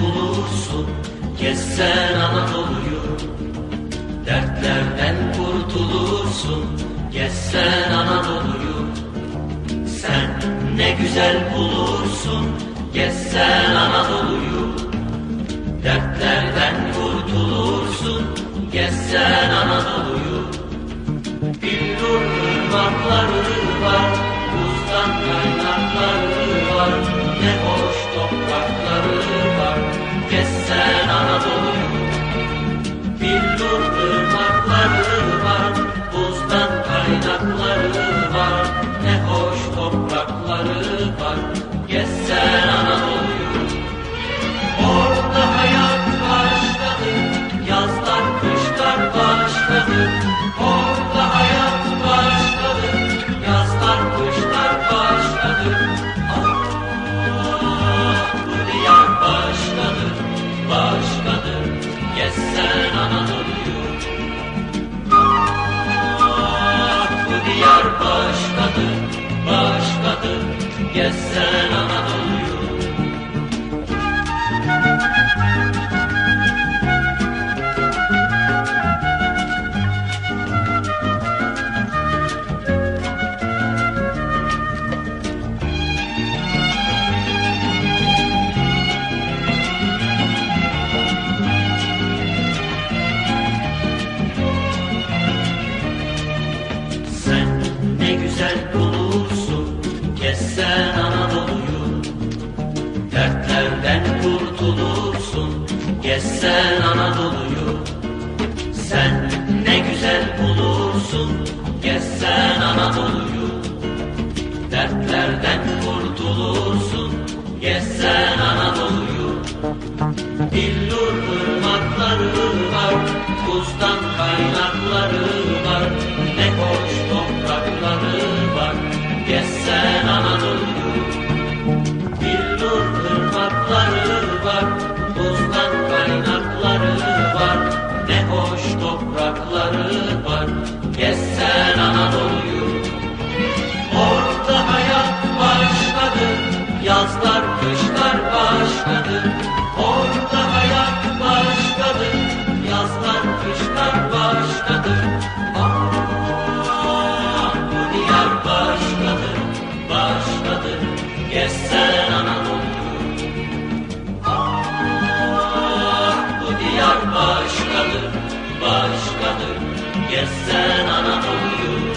bulursun Gezsen Anadolu'yu Dertlerden kurtulursun Gezsen Anadolu'yu Sen ne güzel bulursun Gezsen Anadolu'yu Dertlerden kurtulursun Gezsen Anadolu'yu Billur ırmakları var Buzdan kaynakları var. Ne hoş diyar başladı, başladı. Gezsen Anadolu'yu. Gezsen Anadolu'yu Dertlerden kurtulursun. Gezsen Anadolu'yu. Sen ne güzel bulursun. Gezsen Anadolu'yu. Dertlerden kurtulursun. Gezsen Anadolu'yu. Billur ırmakları var, buzdan kaynakları var, ne hoş toprakları var, gezsen Anadolu'yu. başkadır Orada hayat başkadır Yazlar kışlar başkadır Aa, bu diyar başkadır Başkadır Gezsen Anadolu Aa, bu diyar başkadır Başkadır Gezsen Anadolu'yu